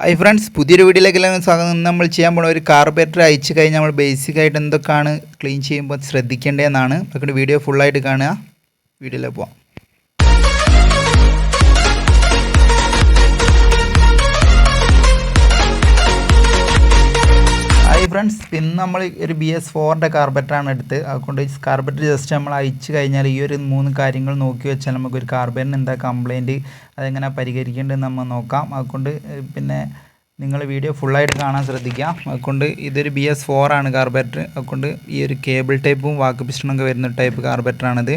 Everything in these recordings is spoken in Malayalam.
ഹായ് ഫ്രണ്ട്സ് പുതിയൊരു വീഡിയോയിലേക്ക് സ്വാഗതം. നമ്മൾ ചെയ്യാൻ പോകുന്ന ഒരു കാർബറേറ്റർ അയച്ചു കഴിഞ്ഞാൽ നമ്മൾ ബേസിക് ആയിട്ട് എന്തൊക്കെയാണ് ക്ലീൻ ചെയ്യുമ്പോൾ ശ്രദ്ധിക്കേണ്ടതെന്നാണ്. അതുകൊണ്ട് വീഡിയോ ഫുള്ളായിട്ട് കാണുക. വീഡിയോയിലേക്ക് പോവാം. ഫ്രണ്ട്സ് ഇന്ന് നമ്മൾ ഒരു ബി എസ് ഫോറിന്റെ കാർബറ്ററാണ് എടുത്ത്. അതുകൊണ്ട് ഈ കാർബറ്റർ ജസ്റ്റ് നമ്മൾ അയച്ചു കഴിഞ്ഞാൽ ഈ ഒരു മൂന്ന് കാര്യങ്ങൾ നോക്കി വെച്ചാൽ നമുക്കൊരു കാർബറ്റിന് എന്താ കംപ്ലയിന്റ് അതെങ്ങനെ പരിഹരിക്കേണ്ടതെന്ന് നമ്മൾ നോക്കാം. അതുകൊണ്ട് പിന്നെ നിങ്ങൾ വീഡിയോ ഫുള്ളായിട്ട് കാണാൻ ശ്രദ്ധിക്കാം അതുകൊണ്ട് ഇതൊരു ബി എസ് ഫോറാണ് കാർബറ്റർ അതുകൊണ്ട് ഈ ഒരു കേബിൾ ടൈപ്പും വാക്ക് പിസ്റ്റണൊക്കെ വരുന്ന ടൈപ്പ് കാർബറ്ററാണിത്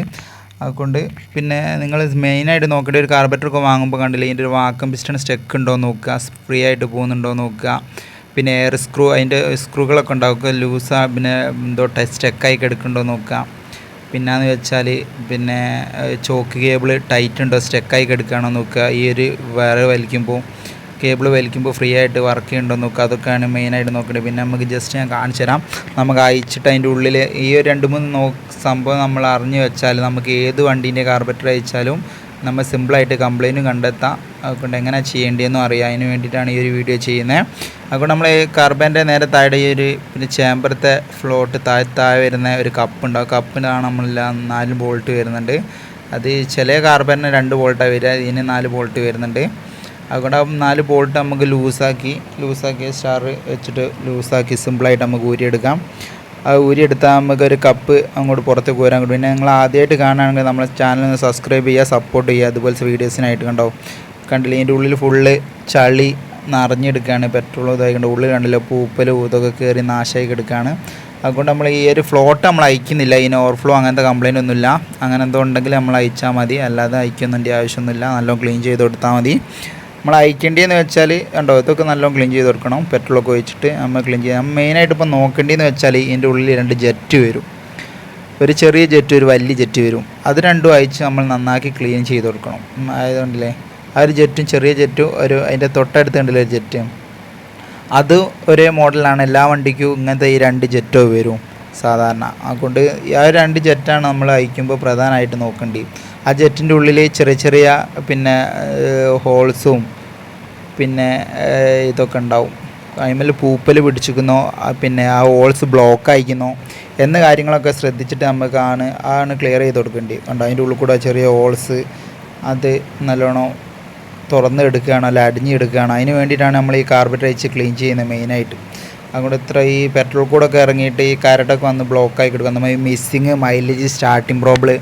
അതുകൊണ്ട് പിന്നെ നിങ്ങൾ മെയിനായിട്ട് നോക്കേണ്ട ഒരു കാർബറ്ററൊക്കെ വാങ്ങുമ്പോൾ കണ്ടില്ലേ ഇതിന്റെ ഒരു വാക്കും പിസ്റ്റൺ സ്റ്റെക്ക് ഉണ്ടോ നോക്കുക ഫ്രീ ആയിട്ട് പോകുന്നുണ്ടോ നോക്കുക. പിന്നെ എയർ സ്ക്രൂ അതിന്റെ സ്ക്രൂകളൊക്കെ ഉണ്ടാക്കുക ലൂസാ പിന്നെ എന്തോ ടച്ച് സ്റ്റെക്കായി കിടക്കുന്നുണ്ടോ നോക്കുക പിന്നെന്ന് വെച്ചാൽ പിന്നെ ചോക്ക് കേബിൾ ടൈറ്റ് ഉണ്ടോ സ്റ്റെക്കായി കിടക്കുകയാണോ നോക്കുക. ഈ ഒരു വയർ വലിക്കുമ്പോൾ കേബിൾ വലിക്കുമ്പോൾ ഫ്രീ ആയിട്ട് വർക്ക് ചെയ്യുന്നുണ്ടോ നോക്കുക. അതൊക്കെയാണ് മെയിനായിട്ട് നോക്കേണ്ടത്. പിന്നെ നമുക്ക് ജസ്റ്റ് ഞാൻ കാണിച്ചു തരാം. നമുക്ക് അയച്ചിട്ട് അതിന്റെ ഉള്ളിൽ ഈ ഒരു രണ്ട് മൂന്ന് നോ സംഭവം നമ്മൾ അറിഞ്ഞു വെച്ചാൽ നമുക്ക് ഏത് വണ്ടീന്റെ കാർബറ്റർ അയച്ചാലും നമ്മൾ സിമ്പിളായിട്ട് കംപ്ലയിന്റ് കണ്ടെത്താം. അതുകൊണ്ട് എങ്ങനെ ചെയ്യേണ്ടതെന്നും അറിയാം. അതിന് വേണ്ടിയിട്ടാണ് ഈ ഒരു വീഡിയോ ചെയ്യുന്നത്. അതുകൊണ്ട് നമ്മൾ കാർബന്റെ നേരെ താഴെ ഈ ഒരു പിന്നെ ചേമ്പറത്തെ ഫ്ലോട്ട് താഴെ താഴെ വരുന്ന ഒരു കപ്പുണ്ട് ആ കപ്പിനാണ് നമ്മളെല്ലാം നാല് ബോൾട്ട് വരുന്നുണ്ട്. അത് ചില കാർബണിന് രണ്ട് ബോൾട്ടാണ് വരിക. ഇതിന് നാല് ബോൾട്ട് വരുന്നുണ്ട്. അതുകൊണ്ട് ആ നാല് ബോൾട്ട് നമുക്ക് ലൂസാക്കി ലൂസാക്കി സ്റ്റാർ വെച്ചിട്ട് ലൂസാക്കി സിമ്പിളായിട്ട് നമുക്ക് ഊരിയെടുക്കാം. ആ ഊരിയെടുത്താൽ നമുക്ക് ഒരു കപ്പ് അങ്ങോട്ട് പുറത്തേക്ക് വരാൻ കിട്ടും. പിന്നെ നിങ്ങൾ ആദ്യമായിട്ട് കാണുകയാണെങ്കിൽ നമ്മളെ ചാനൽ സബ്സ്ക്രൈബ് ചെയ്യുക സപ്പോർട്ട് ചെയ്യുക. അതുപോലത്തെ വീഡിയോസിനായിട്ട് കണ്ടോ? കണ്ടില്ലേ? ഇതിന്റെ ഉള്ളിൽ ഫുള്ള് ചളി നിറഞ്ഞെടുക്കുകയാണ്. പെട്രോൾ ഇതായിക്കൊണ്ട് ഉള്ളിൽ കണ്ടില്ല? പൂപ്പലും ഇതൊക്കെ കയറി നാശമായി കിടക്കുകയാണ്. അതുകൊണ്ട് നമ്മൾ ഈ ഒരു ഫ്ലോട്ട് നമ്മൾ അയക്കുന്നില്ല. ഇതിന് ഓവർഫ്ലോ അങ്ങനത്തെ കംപ്ലൈന്റ് ഒന്നുമില്ല. അങ്ങനെ എന്തോ ഉണ്ടെങ്കിൽ നമ്മൾ അയച്ചാൽ മതി. അല്ലാതെ അയക്കൊന്നും ആവശ്യമൊന്നുമില്ല. നല്ലോണം ക്ലീൻ ചെയ്ത് കൊടുത്താൽ മതി. നമ്മൾ അയക്കേണ്ടതെന്ന് വെച്ചാൽ കണ്ടോ ഇതൊക്കെ നല്ലോണം ക്ലീൻ ചെയ്ത് കൊടുക്കണം. പെട്രോളൊക്കെ ഒഴിച്ചിട്ട് നമ്മൾ ക്ലീൻ ചെയ്യാം മെയിനായിട്ട് ഇപ്പോൾ നോക്കേണ്ടതെന്ന് വെച്ചാൽ ഇതിന്റെ ഉള്ളിൽ രണ്ട് ജെറ്റ് വരും. ഒരു ചെറിയ ജെറ്റ് ഒരു വലിയ ജെറ്റ് വരും. അത് രണ്ടും അയച്ച് നമ്മൾ നന്നാക്കി ക്ലീൻ ചെയ്ത് കൊടുക്കണം. ആയതുകൊണ്ടല്ലേ? ആ ഒരു ജെറ്റും ചെറിയ ജെറ്റും ഒരു അതിന്റെ തൊട്ടടുത്ത് ഉണ്ടല്ലോ ഒരു ജെറ്റ് അത് ഒരേ മോഡലാണ് എല്ലാ വണ്ടിക്കും ഇങ്ങനത്തെ ഈ രണ്ട് ജെറ്റോ വരും സാധാരണ. അതുകൊണ്ട് ആ രണ്ട് ജെറ്റാണ് നമ്മൾ അയക്കുമ്പോൾ പ്രധാനമായിട്ട് നോക്കേണ്ടത് ആ ജെറ്റിന്റെ ഉള്ളിൽ ചെറിയ ചെറിയ പിന്നെ ഹോൾസും പിന്നെ ഇതൊക്കെ ഉണ്ടാവും. അതിമേൽ പൂപ്പൽ പിടിച്ചിരിക്കുന്നോ പിന്നെ ആ ഹോൾസ് ബ്ലോക്ക് അയക്കുന്നോ എന്ന കാര്യങ്ങളൊക്കെ ശ്രദ്ധിച്ചിട്ട് നമുക്ക് ആണ് ആണ് ക്ലിയർ ചെയ്ത് കൊടുക്കേണ്ടത് കണ്ടോ? അതിന്റെ ഉള്ളിൽ കൂടെ ചെറിയ ഹോൾസ് അത് നല്ലോണം തുറന്ന് എടുക്കുകയാണോ അല്ല അടിഞ്ഞെടുക്കുകയാണ് അതിന് വേണ്ടിയിട്ടാണ് നമ്മൾ ഈ കാർബറ്റ് അയച്ച് ക്ലീൻ ചെയ്യുന്നത് മെയിനായിട്ട് അതുകൊണ്ട് ഇത്ര ഈ പെട്രോൾ കൂടൊക്കെ ഇറങ്ങിയിട്ട് ഈ കാരറ്റൊക്കെ വന്ന് ബ്ലോക്കായി കിടക്കും നമ്മൾ ഈ മിസ്സിങ് മൈലേജ് സ്റ്റാർട്ടിങ് പ്രോബ്ലം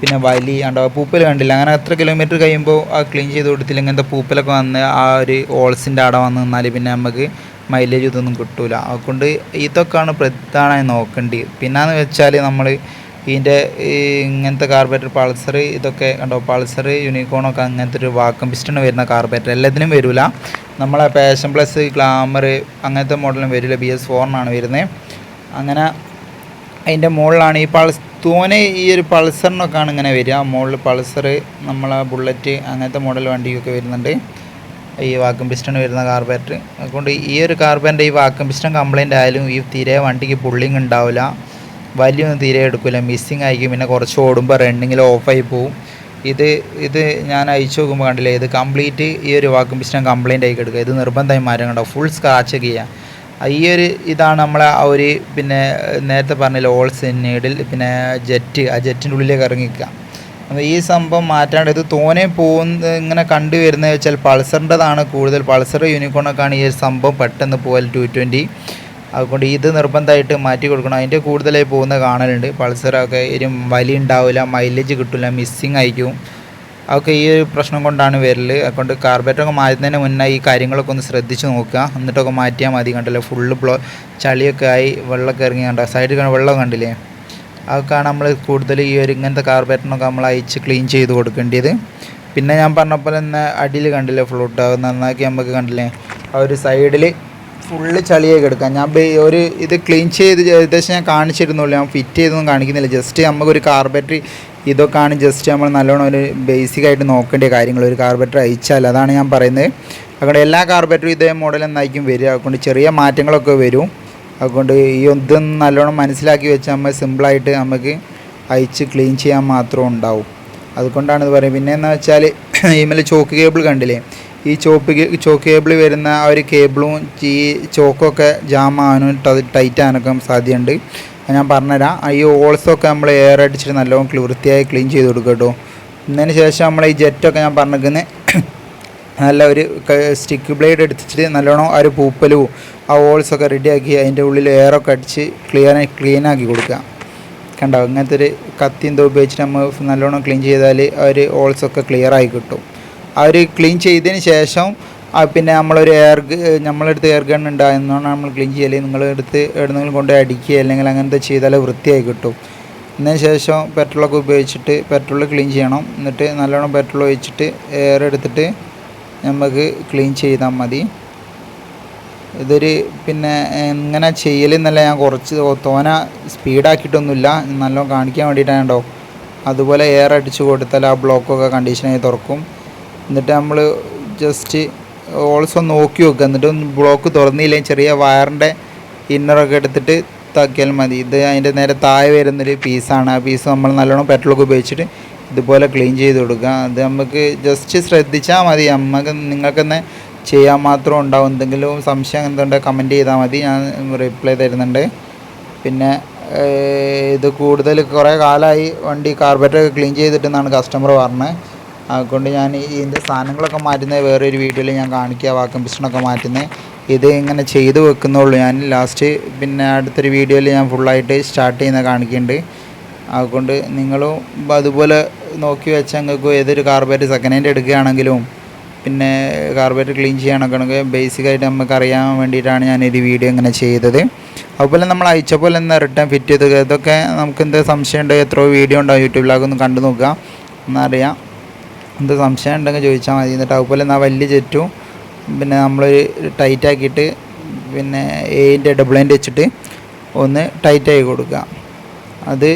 പിന്നെ വലി ഉണ്ടോ പൂപ്പൽ കണ്ടില്ല. അങ്ങനെ എത്ര കിലോമീറ്റർ കഴിയുമ്പോൾ ആ ക്ലീൻ ചെയ്ത് കൊടുത്തില്ല. ഇങ്ങനത്തെ പൂപ്പലൊക്കെ വന്ന് ആ ഒരു ഓൾസിന്റെ അവിടെ വന്ന് നിന്നാൽ പിന്നെ നമുക്ക് മൈലേജ് ഇതൊന്നും കിട്ടൂല. അതുകൊണ്ട് ഇതൊക്കെയാണ് പ്രധാനമായി നോക്കേണ്ടത് പിന്നെന്ന് വെച്ചാൽ നമ്മൾ ഇതിന്റെ ഇങ്ങനത്തെ കാർബേറ്റർ പൾസർ ഇതൊക്കെ കണ്ടോ പൾസർ യൂണിക്കോണൊക്കെ അങ്ങനത്തെ ഒരു വാക്കം പിസ്റ്റണ് വരുന്ന കാർബേറ്റർ എല്ലാത്തിനും വരില്ല നമ്മളെ പാഷൻ പ്ലസ് ഗ്ലാമർ അങ്ങനത്തെ മോഡലും വരില്ല. ബി എസ് ഫോറിനാണ് വരുന്നത് അങ്ങനെ അതിന്റെ മുകളിലാണ് ഈ പൾസ് തോനെ ഈ ഒരു പൾസറിനൊക്കെയാണ് ഇങ്ങനെ വരിക. മുകളിൽ പൾസർ നമ്മളെ ബുള്ളറ്റ് അങ്ങനത്തെ മോഡൽ വണ്ടിയൊക്കെ വരുന്നുണ്ട്. ഈ വാക്കും പിസ്റ്റൺ വരുന്ന കാർബേറ്റർ അതുകൊണ്ട് ഈ ഒരു കാർബേറ്റർ ഈ വാക്കും പിസ്റ്റൺ കംപ്ലൈന്റ് ആയാലും ഈ തീരെ വണ്ടിക്ക് പുള്ളിങ് ഉണ്ടാവില്ല. വലിയൊന്നും തീരെ എടുക്കില്ല മിസ്സിങ് ആയിരിക്കും. പിന്നെ കുറച്ച് ഓടുമ്പോൾ റണ്ണിങ്ങിൽ ഓഫായി പോവും. ഇത് ഇത് ഞാൻ അയച്ചു നോക്കുമ്പോൾ കണ്ടില്ലേ? ഇത് കംപ്ലീറ്റ് ഈ ഒരു വാക്കും പിസ്റ്റൺ കംപ്ലൈന്റ് ആയി ഇത് നിർബന്ധമായി മാറ്റം കണ്ടോ ഫുൾ സ്ക്രാച്ച് ഒക്കെ ചെയ്യാം. ആ ഈ ഒരു ഇതാണ് നമ്മളെ ആ ഒരു പിന്നെ നേരത്തെ പറഞ്ഞില്ല ഓൾ സെന്നീഡിൽ പിന്നെ ജെറ്റ് ആ ജെറ്റിന്റെ ഉള്ളിലേക്ക് ഇറങ്ങിക്കുക. അപ്പോൾ ഈ സംഭവം മാറ്റാണ്ട് ഇത് തോനെ പോകുന്ന ഇങ്ങനെ കണ്ടുവരുന്ന വെച്ചാൽ പൾസറിന്റെതാണ് കൂടുതൽ. പൾസർ യൂണിക്കോണൊക്കെയാണ് ഈ ഒരു സംഭവം പെട്ടെന്ന് പോകൽ ടു ട്വന്റി അതുകൊണ്ട് ഇത് നിർബന്ധമായിട്ട് മാറ്റി കൊടുക്കണം. അതിന്റെ കൂടുതലായി പോകുന്ന കാണലുണ്ട്. പൾസറൊക്കെ ഒരു വലി ഉണ്ടാവില്ല മൈലേജ് കിട്ടില്ല മിസ്സിങ് ആയിരിക്കും. അതൊക്കെ ഈ ഒരു പ്രശ്നം കൊണ്ടാണ് വരൽ അതുകൊണ്ട് ഒക്കെ മാറ്റുന്നതിന് മുന്നേ ഈ കാര്യങ്ങളൊക്കെ ഒന്ന് ശ്രദ്ധിച്ച് നോക്കുക. എന്നിട്ടൊക്കെ മാറ്റിയാൽ മതി കണ്ടല്ലോ? ഫുള്ള് ബ്ലോ ചളിയൊക്കെ ആയി വെള്ളമൊക്കെ ഇറങ്ങി കണ്ടോ? സൈഡിൽ വെള്ളം കണ്ടില്ലേ? അതൊക്കെയാണ് നമ്മൾ കൂടുതൽ ഈ ഒരു ഇങ്ങനത്തെ കാർബേറ്ററിനൊക്കെ നമ്മൾ അയച്ച് ക്ലീൻ ചെയ്ത് കൊടുക്കേണ്ടത് പിന്നെ ഞാൻ പറഞ്ഞ പോലെ തന്നെ അടിയിൽ കണ്ടില്ലേ? ഫ്ലോട്ട് അത് നന്നാക്കി നമുക്ക് കണ്ടില്ലേ? ആ ഒരു സൈഡിൽ ഫുള്ള് ചളിയൊക്കെ എടുക്കാം ഞാൻ ഒരു ഇത് ക്ലീൻ ചെയ്ത് ഏകദേശം ഞാൻ കാണിച്ചിരുന്നുള്ളൂ. ഞാൻ ഫിറ്റ് ചെയ്തൊന്നും കാണിക്കുന്നില്ല. ജസ്റ്റ് നമുക്കൊരു കാർബറ്ററി ഇതൊക്കെയാണ് ജസ്റ്റ് നമ്മൾ നല്ലോണം ഒരു ബേസിക് ആയിട്ട് നോക്കേണ്ട കാര്യങ്ങൾ. ഒരു കാർബറ്റർ അയച്ചാൽ അതാണ് ഞാൻ പറയുന്നത്. അതുകൊണ്ട് എല്ലാ കാർബറ്ററും ഇതേ മോഡൽ എന്നായിരിക്കും വരിക. അതുകൊണ്ട് ചെറിയ മാറ്റങ്ങളൊക്കെ വരും. അതുകൊണ്ട് ഈ ഇതൊന്ന് നല്ലോണം മനസ്സിലാക്കി വെച്ചാൽ നമ്മൾ സിമ്പിളായിട്ട് നമുക്ക് അയച്ച് ക്ലീൻ ചെയ്യാൻ മാത്രം ഉണ്ടാവും. അതുകൊണ്ടാണ് ഇത് പറയുന്നത്. പിന്നെ എന്ന് വെച്ചാൽ ഇമേൽ ചോക്ക് കേബിൾ കണ്ടില്ലേ? ഈ ചോപ്പ് ചോക്ക് കേബിൾ വരുന്ന ആ ഒരു കേബിളും ഈ ചോക്കൊക്കെ ജാം ആവാനും ടൈറ്റ് ആകാനൊക്കെ സാധ്യതയുണ്ട്. ഞാൻ പറഞ്ഞുതരാം. ഈ ഹോൾസൊക്കെ നമ്മൾ എയർ അടിച്ചിട്ട് നല്ലോണം വൃത്തിയായി ക്ലീൻ ചെയ്ത് കൊടുക്കുക കേട്ടോ എന്നതിന് ശേഷം നമ്മൾ ഈ ജെറ്റൊക്കെ ഞാൻ പറഞ്ഞിരിക്കുന്നത് നല്ല ഒരു സ്റ്റിക്ക് ബ്ലേഡ് എടുത്തിട്ട് നല്ലോണം ആ ഒരു പൂപ്പലും ആ ഹോൾസൊക്കെ റെഡിയാക്കി അതിന്റെ ഉള്ളിൽ എയറൊക്കെ അടിച്ച് ക്ലിയർ ക്ലീനാക്കി കൊടുക്കുക കണ്ടോ? ഇങ്ങനത്തെ ഒരു കത്തി എന്തോ ഉപയോഗിച്ചിട്ട് നമ്മൾ നല്ലോണം ക്ലീൻ ചെയ്താൽ ആ ഒരു ഹോൾസൊക്കെ ക്ലിയർ ആയി കിട്ടും. ഒരു ക്ലീൻ ചെയ്തതിന് ശേഷം പിന്നെ നമ്മളൊരു എയർ നമ്മളെടുത്ത് എയർ ഗൺ ഉണ്ട് എന്നാണ് നമ്മൾ ക്ലീൻ ചെയ്യൽ. നിങ്ങളെടുത്ത് എവിടെന്നെങ്കിലും കൊണ്ട് അടിക്കുക അല്ലെങ്കിൽ അങ്ങനത്തെ ചെയ്താലേ വൃത്തിയായി കിട്ടും. അതിന് ശേഷം പെട്രോളൊക്കെ ഉപയോഗിച്ചിട്ട് പെട്രോൾ ക്ലീൻ ചെയ്യണം. എന്നിട്ട് നല്ലോണം പെട്രോൾ ഒഴിച്ചിട്ട് എയർ എടുത്തിട്ട് നമുക്ക് ക്ലീൻ ചെയ്താൽ മതി. ഇതൊരു പിന്നെ എങ്ങനെ ചെയ്യലെന്നല്ല ഞാൻ കുറച്ച് തോന സ്പീഡാക്കിയിട്ടൊന്നുമില്ല നല്ലോണം കാണിക്കാൻ വേണ്ടിയിട്ടാണ് കേട്ടോ. അതുപോലെ എയർ അടിച്ച് കൊടുത്താൽ ആ ബ്ലോക്കൊക്കെ കണ്ടീഷനായി തുറക്കും. എന്നിട്ട് നമ്മൾ ജസ്റ്റ് ഓൾസോ നോക്കി വെക്കുക എന്നിട്ട് ബ്ലോക്ക് തുറന്നില്ലെങ്കിൽ ചെറിയ വയറിന്റെ ഇന്നറൊക്കെ എടുത്തിട്ട് താക്കിയാൽ മതി. ഇത് അതിന്റെ നേരെ താഴെ വരുന്നൊരു പീസാണ് ആ പീസ് നമ്മൾ നല്ലോണം പെട്രോളൊക്കെ ഉപയോഗിച്ചിട്ട് ഇതുപോലെ ക്ലീൻ ചെയ്ത് കൊടുക്കുക. അത് നമുക്ക് ജസ്റ്റ് ശ്രദ്ധിച്ചാൽ മതി. നമുക്ക് നിങ്ങൾക്കെന്നെ ചെയ്യാൻ മാത്രം ഉണ്ടാവും. എന്തെങ്കിലും സംശയം എന്തുണ്ടെങ്കിൽ കമന്റ് ചെയ്താൽ മതി. ഞാൻ റിപ്ലൈ തരുന്നുണ്ട്. പിന്നെ ഇത് കൂടുതൽ കുറേ കാലമായി വണ്ടി കാർബറ്റൊക്കെ ക്ലീൻ ചെയ്തിട്ടെന്നാണ് കസ്റ്റമർ പറഞ്ഞത്. അതുകൊണ്ട് ഞാൻ ഇതിന്റെ സാധനങ്ങളൊക്കെ മാറ്റുന്നത് വേറൊരു വീഡിയോയിൽ ഞാൻ കാണിക്കുക വാക്കം പിസ്റ്റണൊക്കെ മാറ്റുന്നത്. ഇത് ഇങ്ങനെ ചെയ്ത് വെക്കുന്നുള്ളൂ. ഞാൻ ലാസ്റ്റ് പിന്നെ അടുത്തൊരു വീഡിയോയിൽ ഞാൻ ഫുള്ളായിട്ട് സ്റ്റാർട്ട് ചെയ്യുന്നത് കാണിക്കുന്നുണ്ട്. അതുകൊണ്ട് നിങ്ങളും അതുപോലെ നോക്കി വെച്ചാൽ നിങ്ങൾക്ക് ഏതൊരു കാർബേറ്റ് സെക്കൻഡ് ഹാൻഡ് എടുക്കുകയാണെങ്കിലും പിന്നെ കാർബേറ്റ് ക്ലീൻ ചെയ്യാനൊക്കെ ബേസിക്കായിട്ട് നമുക്ക് അറിയാൻ വേണ്ടിയിട്ടാണ് ഞാൻ ഈ വീഡിയോ ഇങ്ങനെ ചെയ്തത്. അതുപോലെ നമ്മൾ അയച്ച പോലെ തന്നെ റിട്ടേൺ ഫിറ്റ് ചെയ്ത് ഇതൊക്കെ നമുക്ക് എന്താ സംശയമുണ്ടോ എത്രയോ വീഡിയോ ഉണ്ടാവും യൂട്യൂബിലൊക്കെ ഒന്ന് കണ്ടു നോക്കുക. എന്നറിയാം എന്ത് സംശയം ഉണ്ടെങ്കിൽ ചോദിച്ചാൽ മതി. എന്നിട്ട് അതുപോലെ എന്നാൽ വലിയ ജെറ്റും പിന്നെ നമ്മൾ ടൈറ്റ് ആക്കിയിട്ട് പിന്നെ എയിന്റെ ഡബിൾ എന്റെ വെച്ചിട്ട് ഒന്ന് ടൈറ്റ് ആക്കി കൊടുക്കുക. അത്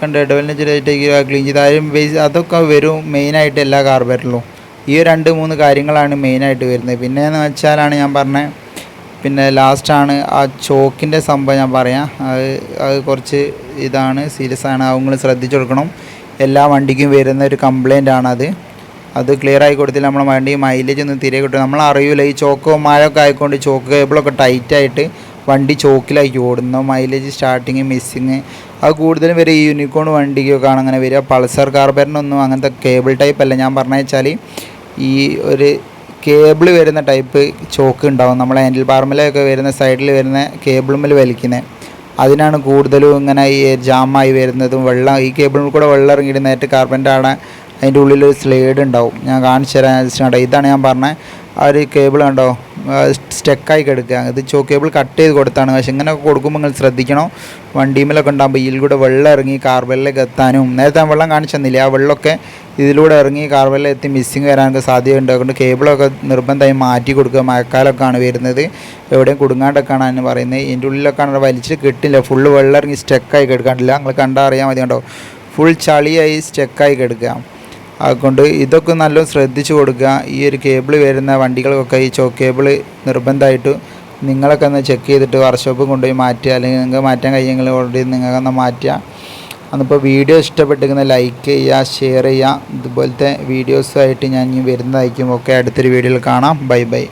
കണ്ട്? ഡബിളിന്റെ വെച്ച് ക്ലീൻ ചെയ്ത്. ആരും ബേസ് അതൊക്കെ വരും മെയിനായിട്ട് എല്ലാ കാർബേറ്ററിലും ഈ രണ്ട് മൂന്ന് കാര്യങ്ങളാണ് മെയിനായിട്ട് വരുന്നത്. പിന്നെ എന്ന് വെച്ചാലാണ് ഞാൻ പറഞ്ഞത് പിന്നെ ലാസ്റ്റാണ് ആ ചോക്കിന്റെ സംഭവം ഞാൻ പറയാം. അത് അത് കുറച്ച് ഇതാണ് സീരിയസ് ആണ്. അത് നിങ്ങൾ ശ്രദ്ധിച്ചു കൊടുക്കണം. എല്ലാ വണ്ടിക്കും വരുന്ന ഒരു കംപ്ലൈന്റ് ആണത്. അത് ക്ലിയർ ആയി കൊടുത്തില്ല. നമ്മളെ വണ്ടി മൈലേജ് ഒന്നും തിരികെ കിട്ടും നമ്മൾ അറിയില്ല ഈ ചോക്കോ മഴയൊക്കെ ആയിക്കൊണ്ട് ചോക്ക് കേബിളൊക്കെ ടൈറ്റായിട്ട് വണ്ടി ചോക്കിലായി ഓടുന്നു മൈലേജ് സ്റ്റാർട്ടിങ് മിസ്സിങ് അത് കൂടുതലും വരെ ഈ യൂണിക്കോൺ വണ്ടിക്കൊക്കെ ആണ് അങ്ങനെ വരിക. പൾസർ കാർബറിനൊന്നും അങ്ങനത്തെ കേബിൾ ടൈപ്പ് അല്ല. ഞാൻ പറഞ്ഞു വെച്ചാൽ ഈ ഒരു കേബിൾ വരുന്ന ടൈപ്പ് ചോക്ക് ഉണ്ടാവും. നമ്മളെ ഹാൻഡിൽ ബാർമിലൊക്കെ വരുന്ന സൈഡിൽ വരുന്ന കേബിളുമ്മൽ വലിക്കുന്നത് അതിനാണ് കൂടുതലും ഇങ്ങനെ ഈ ജാമായി വരുന്നതും വെള്ളം ഈ കേബിളിൽ കൂടെ വെള്ളം ഇറങ്ങിയിട്ട് നേരിട്ട് കാർബന്റെ ആണ്. അതിന്റെ ഉള്ളിൽ ഒരു സ്ലേഡ് ഉണ്ടാവും. ഞാൻ കാണിച്ചു തരാൻ വെച്ചിട്ടുണ്ട് ഇതാണ് ഞാൻ പറഞ്ഞത്. ആ ഒരു കേബിൾ കണ്ടോ? സ്റ്റെക്കായി കിടക്കുക. ഇത് ചോ കേബിൾ കട്ട് ചെയ്ത് കൊടുത്താണ്. പക്ഷെ ഇങ്ങനെയൊക്കെ കൊടുക്കുമ്പോൾ നിങ്ങൾ ശ്രദ്ധിക്കണം. വണ്ടിമേലൊക്കെ ഉണ്ടാകുമ്പോൾ ഇതിൽ കൂടെ വെള്ളം ഇറങ്ങി കാർബലിലേക്ക് എത്താനും. നേരത്തെ വെള്ളം കാണിച്ചു തന്നില്ലേ? ആ വെള്ളമൊക്കെ ഇതിലൂടെ ഇറങ്ങി കാർബലിലെത്തി എത്തി മിസ്സിങ് വരാനൊക്കെ സാധ്യതയുണ്ട്. അതുകൊണ്ട് കേബിളൊക്കെ നിർബന്ധമായി മാറ്റി കൊടുക്കുക. മഴക്കാലമൊക്കെയാണ് വരുന്നത്. എവിടെയും കുടുങ്ങാണ്ടൊക്കെയാണ് അതിന് പറയുന്നത്. ഇതിന്റെ ഉള്ളിലൊക്കെ വലിച്ചിട്ട് കിട്ടില്ല. ഫുള്ള് വെള്ളം ഇറങ്ങി സ്റ്റെക്കായി കിടക്കാണ്ടില്ല. നിങ്ങൾ കണ്ടാൽ അറിയാൻ മതി കണ്ടോ ഫുൾ ചളിയായി സ്റ്റെക്കായി കിടക്കുക. അതുകൊണ്ട് ഇതൊക്കെ നല്ലോണം ശ്രദ്ധിച്ചു കൊടുക്കുക. ഈ ഒരു കേബിൾ വരുന്ന വണ്ടികൾക്കൊക്കെ ഈ ചോ കേബിൾ നിർബന്ധമായിട്ട് നിങ്ങളൊക്കെ ഒന്ന് ചെക്ക് ചെയ്തിട്ട് വർക്ക്ഷോപ്പ് കൊണ്ടുപോയി മാറ്റുക. അല്ലെങ്കിൽ നിങ്ങൾക്ക് മാറ്റാൻ കഴിയുമെങ്കിൽ ഓൾറെഡി നിങ്ങൾക്കൊന്ന് മാറ്റുക. അന്നിപ്പോൾ വീഡിയോ ഇഷ്ടപ്പെട്ടിരിക്കുന്ന ലൈക്ക് ചെയ്യുക ഷെയർ ചെയ്യുക. ഇതുപോലത്തെ വീഡിയോസുമായിട്ട് ഞാൻ ഇനി വരുന്നതായിരിക്കും. ഒക്കെ അടുത്തൊരു വീഡിയോയിൽ കാണാം. Bye bye